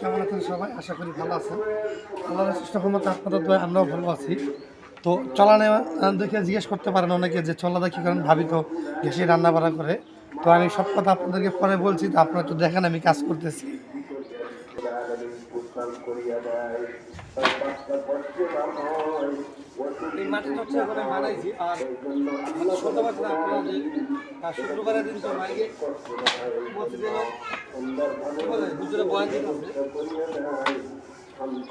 কেমন আছেন সবাই? আশা করি ভালো আছেন। আল্লাহর চেষ্টা আপনাদের দয় আমরাও ভালো আছি। তো চলা নেওয়া দেখে জিজ্ঞেস করতে পারেন অনেকে যে চলা দেখি কারণ ভাবি তো ঘেসে রান্না বান্না করে। তো আমি সব কথা আপনাদেরকে পরে বলছি, তো আপনারা তো দেখেন আমি কাজ করতেছি। এই মাটি হচ্ছে করে বানাইছি আর পাচ্ছেন আপনারা যে শুক্রবারের দিন তো মাইকে মসজিদে কি বলে হুজুরে বয়ান দিতেছে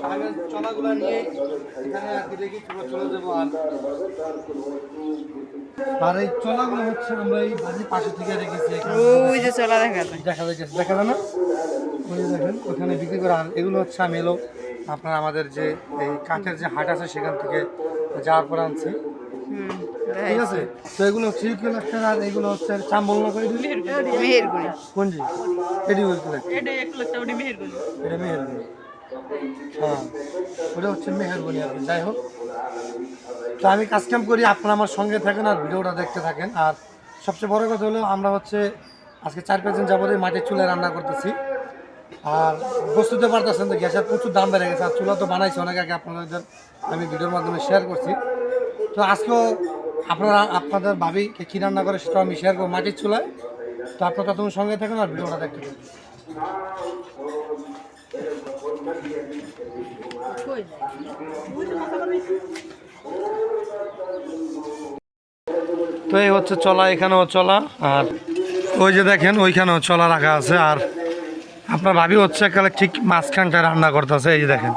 আমি চলাগুলা নিয়ে এখানে আর কি দেখি চলে চলে যাব আর। আর এই চলাগুলো হচ্ছে আমরা এই বাড়ির পাশে থেকে রেখেছি ওই যে চলা দেখা যায়। দেখা যাচ্ছে দেখা যায় না? ওই যে দেখেন ওখানে বিক্রি করে আর এগুলো হচ্ছে আমি এলো আপনার আমাদের যে এই কাঠের যে হাট আছে সেখান থেকে যাওয়ার পর আনছি। ঠিক আছে? তো এগুলো ইউকিল একটা আর এগুলো হচ্ছে চাম্বল না করে দিলি মেহেরগুড়ি। কোন জি? এটি ইউকিল এটা এক লাখ টাকা মেহেরগুড়ি। এটা মেহেরবনি হ্যাঁ ওটা হচ্ছে মেহেরবনি আর যাই হোক। তো আমি কাজ কাম করি আপনারা আমার সঙ্গে থাকেন আর ভিডিওটা দেখতে থাকেন। আর সবচেয়ে বড় কথা হলো আমরা হচ্ছে আজকে চার পাঁচ দিন যাবত এই মাটির চুলায় রান্না করতেছি। আর বুঝতে পারতেছেন যে গ্যাসের প্রচুর দাম বেড়ে গেছে, আর চুলা তো বানাইছি অনেক আগে, আপনাদের, আমি ভিডিওর মাধ্যমে শেয়ার করছি। তো আজকেও আপনারা, আপনাদের ভাবি কে রান্না করে সেটা আমি শেয়ার করব মাটির চুলায়। তো আপনারা তুমি সঙ্গে থাকুন আর ভিডিওটা দেখতে থাকুন। তো এই হচ্ছে চলা, এখানেও চলা, আর ওই যে দেখেন, ওইখানেও চলা রাখা আছে, আর আপনার ভাবি হচ্ছে একালে ঠিক মাঝখানটা রান্না করতেছে, এই যে দেখেন।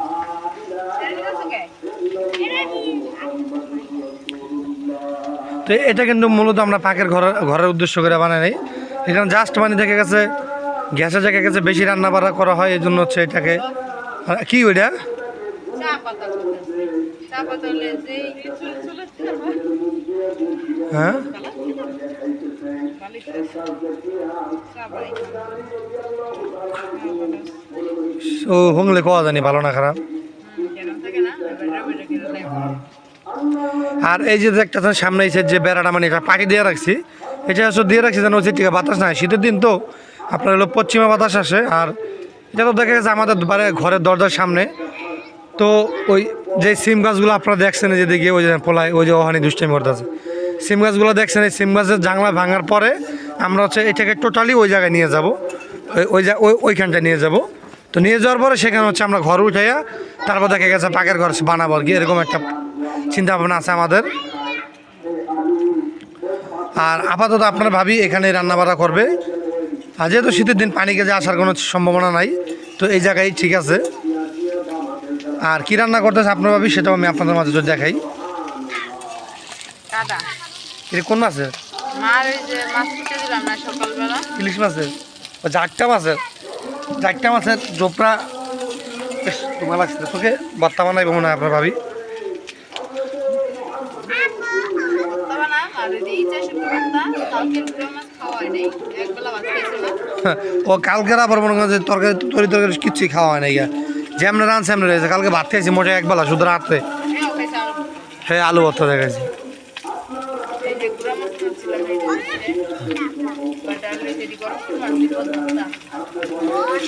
তো এটা কিন্তু মূলত আমরা পাকের ঘরের ঘরের উদ্দেশ্য করে বানাই নাই। এখানে জাস্ট মানে দেখে গেছে গ্যাসে জায়গায় গেছে বেশি রান্না বাড়া করা হয়, এই জন্য হচ্ছে এটাকে কি ওইটা? চা পাতা চা পাতা হলে যে চুল চুল হ্যাঁ? ও হংলে জানি ভালো না খারাপ? আর এই যে দেখতেছেন সামনে এসে যে বেড়াটা মানে এটা পাখি দিয়ে রাখছি এটা হচ্ছে দিয়ে রাখছি যেন হচ্ছে বাতাস নাই শীতের দিন তো আপনার হলো পশ্চিমা বাতাস আসে আর এটা তো দেখা গেছে আমাদের ঘরের দরজার সামনে। তো ওই যে সিম গাছগুলো আপনারা দেখছেন যে দিকে ওই যে পোলায়, ওই যে ওহানি দুষ্টামি করতেছে। সিম গাছগুলো দেখছেন, এই সিম গাছের জাংলা ভাঙার পরে আমরা হচ্ছে এটাকে টোটালি ওই জায়গায় নিয়ে যাব। ওই ওই ওই ওইখানটায় নিয়ে যাব। তো নিয়ে যাওয়ার পরে সেখানে হচ্ছে আমরা ঘর উঠাইয়া তারপর দেখা গেছে পাকের ঘর বানাবো আর কি, এরকম একটা চিন্তা ভাবনা আছে আমাদের। আর আপাতত আপনার ভাবি এখানে রান্না বাড়া করবে। আর যেহেতু শীতের দিন পানি গেজে আসার কোনো সম্ভাবনা নাই, তো এই জায়গায় ঠিক আছে। আর কি রান্না করতেছে আপনার ভাবি সেটাও আমি আপনাদের মাঝে যদি দেখাই। এটা কোন মাছের? ইলিশ মাছের? ও জাগটা মাছের। জাগটা মাছের জোপড়া। বেশ তোমার লাগছে তোকে বর্তা বানাইব মনে হয় আপনার ভাবি। হয় ও কালকের আবার মনে করেন তরকারি তরি তরকারি কিচ্ছুই খাওয়া হয় না যেমন রান সেমন রয়েছে। কালকে ভাত খেয়েছি মোটে একবেলা শুধু রাত্রে। হ্যাঁ আলু ভর্তা দেখেছি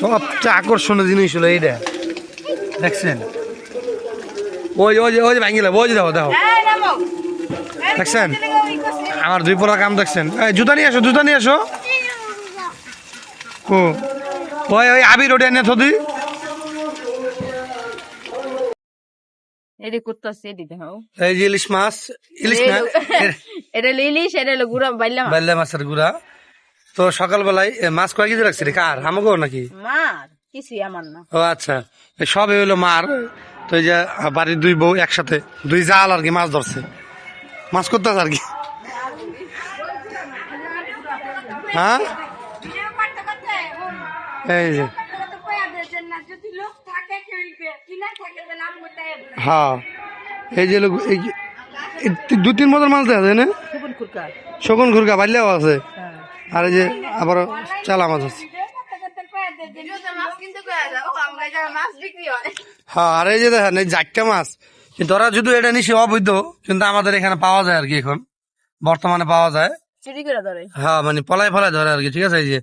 সবচেয়ে আকর্ষণীয় জিনিস হলো এইটা। দেখছেন? ওই ওই ওই ভাঙিলে ওই দেখো দেখো। দেখছেন? আমার দুই পড়া কাম দেখছেন। জুতা নিয়ে আসো, জুতা নিয়ে আসো। ও ওই ওই আবির ওটা নিয়ে থদি করতেছে এই যে ইলিশ মাছ ইলিশ না এটা লিলিশ এটা হলো গুড়া মাছের গুড়া। তো সকালবেলায় মাছ কয় কেজি কার? নাকি? মার কিছুই আমার না। ও আচ্ছা। সব মার। তো এই যে বাড়ির দুই বউ একসাথে দুই জাল আর কি মাছ ধরছে। মাছ করতেছে আর কি? হ্যাঁ? এই যে। হ্যাঁ। এই যে লোক এই যে- এই তি- দু তিন বছর মাছ দেখা যায় না? শকুন ঘুরকা বাড়লেও আছে। হ্যাঁ। আর এই যে আবার চালা মাছ আছে। হয় আর এই যে দেখেন এই জাটকা মাছ। কিন্তু ওরা যদি এটা নিশে অবৈধ কিন্তু আমাদের এখানে পাওয়া যায় আর কি এখন। বর্তমানে পাওয়া যায়। ধরে। হ্যাঁ মানে পলাই ফলাই ধরে আর কি ঠিক আছে? এই যে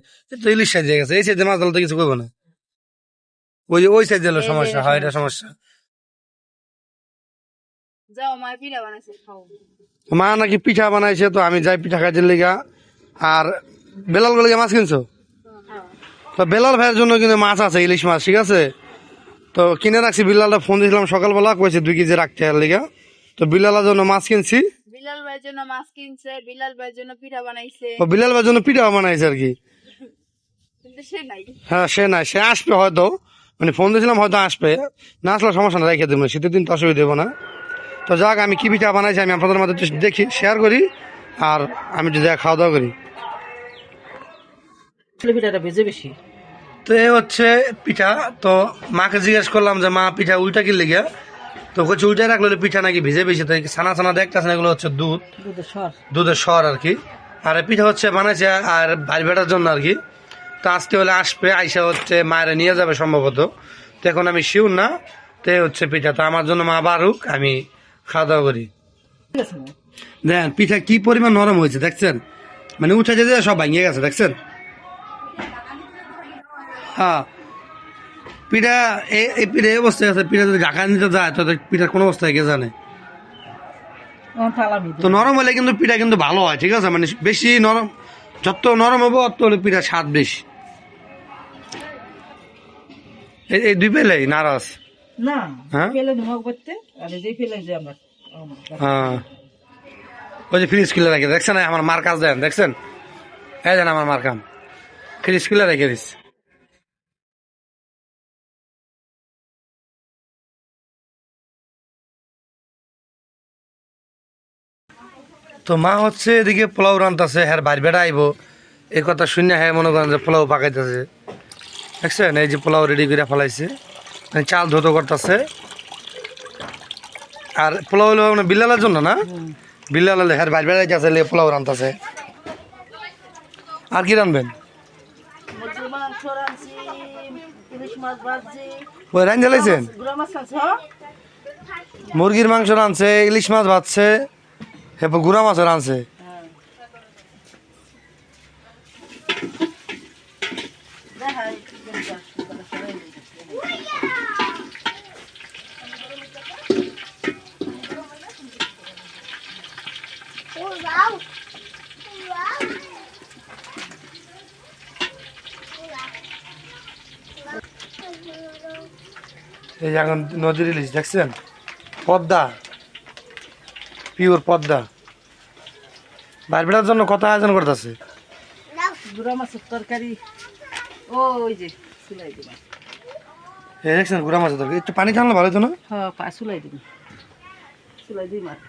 ইলিশ সাইজে গেছে। এই সাইজে মাছ ধরলে তো কিছু করব না। ওই ওই সাইড হলো সমস্যা হয় এটা সমস্যা। যাও মায়ের পিঠা বানাইছে খাও। মা নাকি পিঠা বানাইছে তো আমি যাই পিঠা খাইতে লিগা। আর বেলাল গলিগে মাছ কিনছো? হ্যাঁ। তো বেলাল ভাইয়ের জন্য কিন্তু মাছ আছে ইলিশ মাছ ঠিক আছে? তো কিনে রাখছি বিল্লালটা ফোন দিয়েছিলাম সকালবেলা কয়েছে দুই কেজি রাখতে আর লিগা? তো বিল্লালের জন্য মাছ কিনছি। বিলাল ভাইয়ের জন্য মাছ কিনছে বিলাল ভাইয়ের জন্য পিঠা বানাইছে। তো বিলাল ভাইয়ের জন্য পিঠা বানাইছে আর কি। সে নাই। হ্যাঁ সে না সে আসবে হয়তো। মানে ফোন দিয়েছিলাম হয়তো আসবে। না আসলে সমস্যা না রেখে দেবো। শীতের দিন তো অসুবিধা দেবো না। তো যাক আমি কী পিঠা বানাইছি আমি আপনাদের মধ্যে দেখি শেয়ার করি আর আমি যদি খাওয়া দাওয়া করি। পিঠাটা ভেজে বেশি। তো এই হচ্ছে পিঠা। তো মাকে জিজ্ঞেস করলাম যে মা পিঠা উল্টা কি লেগে? তো হচ্ছে উল্টাই রাখল পিঠা নাকি ভিজে বেশি? তো ছানা ছানা দেখতেছে না এগুলো হচ্ছে দুধ। দুধের সর। দুধের সর আর কি। আর পিঠা হচ্ছে বানাইছে আর বাড়ি বেটার জন্য আর কি। তো আজকে হলে আসবে আইসা হচ্ছে মায়েরা নিয়ে যাবে সম্ভবত। তো এখন আমি শিউর না তো হচ্ছে পিঠা। তো আমার জন্য মা বারুক আমি খাওয়া দাওয়া করি? দেখেন পিঠা কি পরিমাণ নরম হয়েছে দেখছেন? মানে উঠে যেতে সব ভাঙিয়ে গেছে দেখছেন? হ্যাঁ। পিঠা এই পিঠা এই অবস্থায় আছে পিঠা যদি ঢাকা নিতে যায় তো পিঠা কোন অবস্থায় কে জানে? তো নরম হলে কিন্তু পিঠা কিন্তু ভালো হয় ঠিক আছে? মানে বেশি নরম যত নরম হব তত হলে পিঠা স্বাদ বেশি। এই- দুই পেলেই নারাজ। না হ্যাঁ? পেলে ধুমাক করতে আর এই পেলে যে আমরা হ্যাঁ। ওই যে ফ্রিজ খুলে রেখে দেখছেন আমার মার কাজ দেন দেখছেন? এই দেন আমার মার কাম ফ্রিজ খুলে রেখে দিস। তো মা হচ্ছে এদিকে পোলাও রান্তাছে হ্যাঁ বাড়ি বেড়া আইব এই কথা শুনে হ্যাঁ মনে করেন যে পোলাও পাকাইতেছে। দেখছেন এই যে পোলাও রেডি করে ফেলাইছে। মানে চাল ধুতো করতেছে। আর পোলাও হলো মানে বিল্লালের জন্য না? বিল্লাল হ্যাঁ বাড়ি বেড়াই যাচ্ছে পোলাও রান্তাছে আর কি রানবেন মুরগির মাংস রাঁধছি ইলিশ মাছ ভাজছি ওই রান জ্বালাইছেন মুরগির মাংস রানছে ইলিশ মাছ ভাজছে এরপর গুড়া মাছও রানছে এই এখন নদীর ইলিশ দেখছেন? পদ্মা পিওর পদ্মা। বাড়ি বেড়ার জন্য কত আয়োজন করতেছে? গুঁড়া মাছের তরকারি। ও ওই যে চুলাই দিবা। এই দেখছেন গুড়া মাছের তরকারি? একটু পানি খাওয়ানো ভালো হতো না? হ্যাঁ চুলাই দিবি। চুলাই দিই মাত্র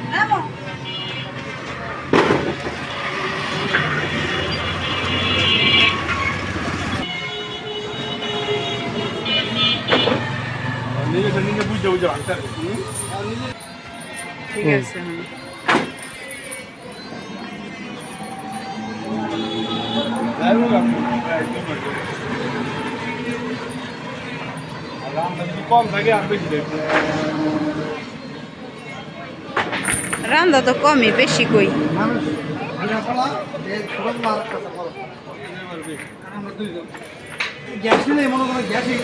চাপো চাপো চাপো চাপো নামো ঠিক আছে হ্যাঁ। রান্না তো কমই বেশি কই গ্যাস নেই মনে করো গ্যাসই